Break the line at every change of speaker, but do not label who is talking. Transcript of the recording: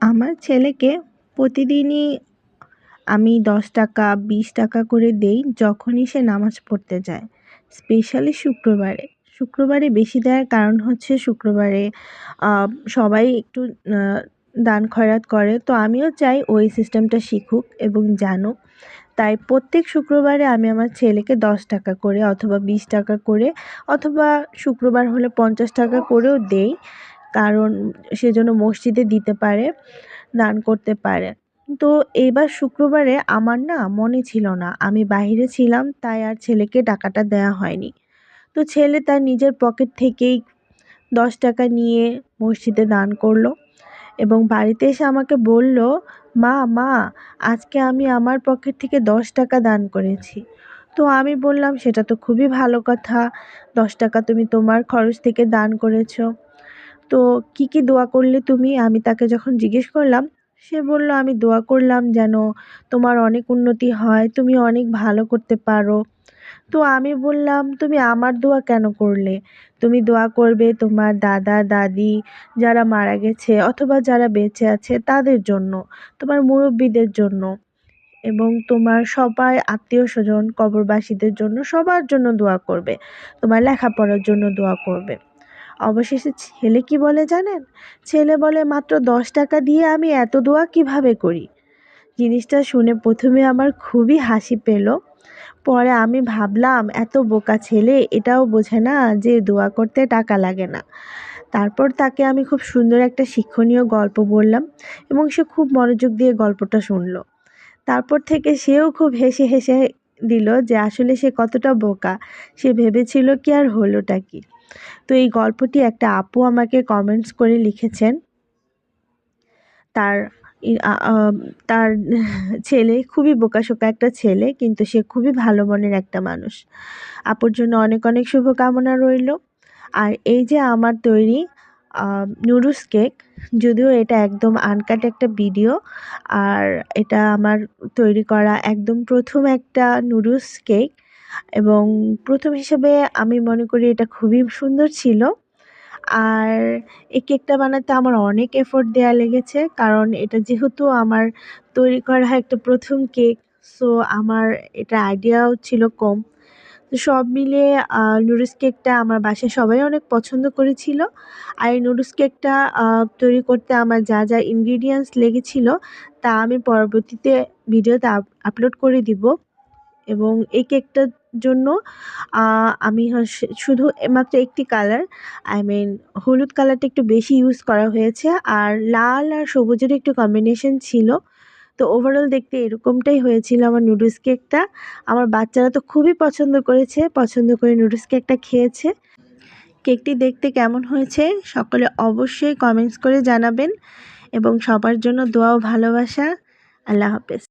আমার ছেলেকে প্রতিদিনই আমি দশ টাকা, বিশ টাকা করে দেই যখনই সে নামাজ পড়তে যায় স্পেশালি শুক্রবারে। শুক্রবারে বেশি দেওয়ার কারণ হচ্ছে শুক্রবারে সবাই একটু দান খয়রাত করে। তো আমিও চাই ওই সিস্টেমটা শিখুক এবং জানুক। তাই প্রত্যেক শুক্রবারে আমি আমার ছেলেকে দশ টাকা করে অথবা বিশ টাকা করে অথবা শুক্রবার হলে পঞ্চাশ টাকা করেও দেই। কারণ সে যেন মসজিদে দিতে পারে, দান করতে পারে। তো এইবার শুক্রবারে আমার না মনে ছিল না। আমি বাইরে ছিলাম, তাই আর ছেলেকে টাকাটা দেওয়া হয়নি। তো ছেলে তার নিজের পকেট থেকেই দশ টাকা নিয়ে মসজিদে দান করল এবং বাড়িতে এসে আমাকে বলল, মা মা, আজকে আমি আমার পকেট থেকে দশ টাকা দান করেছি। তো আমি বললাম, সেটা তো খুবই ভালো কথা। দশ টাকা তুমি তোমার খরচ থেকে দান করেছ। তো কি কি দোয়া করলে তুমি? আমি তাকে যখন জিজ্ঞেস করলাম, সে বলল, আমি দোয়া করলাম যেন তোমার অনেক উন্নতি হয়, তুমি অনেক ভালো করতে পারো। তো আমি বললাম, তুমি আমার দোয়া কেন করলে? তুমি দোয়া করবে তোমার দাদা, দাদি যারা মারা গেছে অথবা যারা বেঁচে আছে তাদের জন্য, তোমার মুরব্বীদের জন্য এবং তোমার সবাই আত্মীয় স্বজন, কবরবাসীদের জন্য সবার জন্য দোয়া করবে, তোমার লেখাপড়ার জন্য দোয়া করবে। অবশেষে ছেলে কি বলে জানেন? ছেলে বলে, মাত্র দশ টাকা দিয়ে আমি এত দোয়া কীভাবে করি? জিনিসটা শুনে প্রথমে আমার খুবই হাসি পেল। পরে আমি ভাবলাম, এত বোকা ছেলে, এটাও বোঝে না যে দোয়া করতে টাকা লাগে না। তারপর তাকে আমি খুব সুন্দর একটা শিক্ষণীয় গল্প বললাম এবং সে খুব মনোযোগ দিয়ে গল্পটা শুনলো। তারপর থেকে সেও খুব হেসে হেসে দিল যে, আসলে সে কতটা বোকা। সে ভেবেছিল কি আর হলোটা কি? তো এই গল্পটি একটা আপু আমাকে কমেন্টস করে লিখেছেন। তার তার ছেলে খুবই বোকাশোকা একটা ছেলে, কিন্তু সে খুবই ভালো মনের একটা মানুষ। আপুর জন্য অনেক অনেক শুভকামনা রইল। আর এই যে আমার তৈরি নুডলস কেক, যদিও এটা একদম আনকাট একটা ভিডিও আর এটা আমার তৈরি করা একদম প্রথম একটা নুডলস কেক। এবং প্রথম হিসেবে আমি মনে করি এটা খুবই সুন্দর ছিল। আর এই কেকটা বানাতে আমার অনেক এফোর্ট দেওয়া লেগেছে, কারণ এটা যেহেতু আমার তৈরি করা একটা প্রথম কেক সো আমার এটা আইডিয়াও ছিল কম। তো সব মিলিয়ে নুডলস কেকটা আমার বাসায় সবাই অনেক পছন্দ করেছিল। আর এই নুডলস কেকটা তৈরি করতে আমার যা যা ইনগ্রিডিয়েন্টস লেগেছিল, তা আমি পরবর্তীতে ভিডিওতে আপলোড করে দিব। এবং এই কেকটার জন্য। আমি শুধু মাত্র একটি কালার আই মিন হলুদ কালারটা একটু বেশি ইউজ করা হয়েছে। আর লাল আর সবুজের একটু কম্বিনেশন ছিল। তো ওভারঅল দেখতে এরকমটাই হয়েছিল আমার নুডলস কেকটা আমার বাচ্চারা তো খুবই পছন্দ করেছে, পছন্দ করে নুডলস কেকটা খেয়েছে। কেকটি দেখতে কেমন হয়েছে সকলে অবশ্যই কমেন্টস করে জানাবেন। এবং সবার জন্য দোয়া ও ভালোবাসা। আল্লাহ হাফেজ।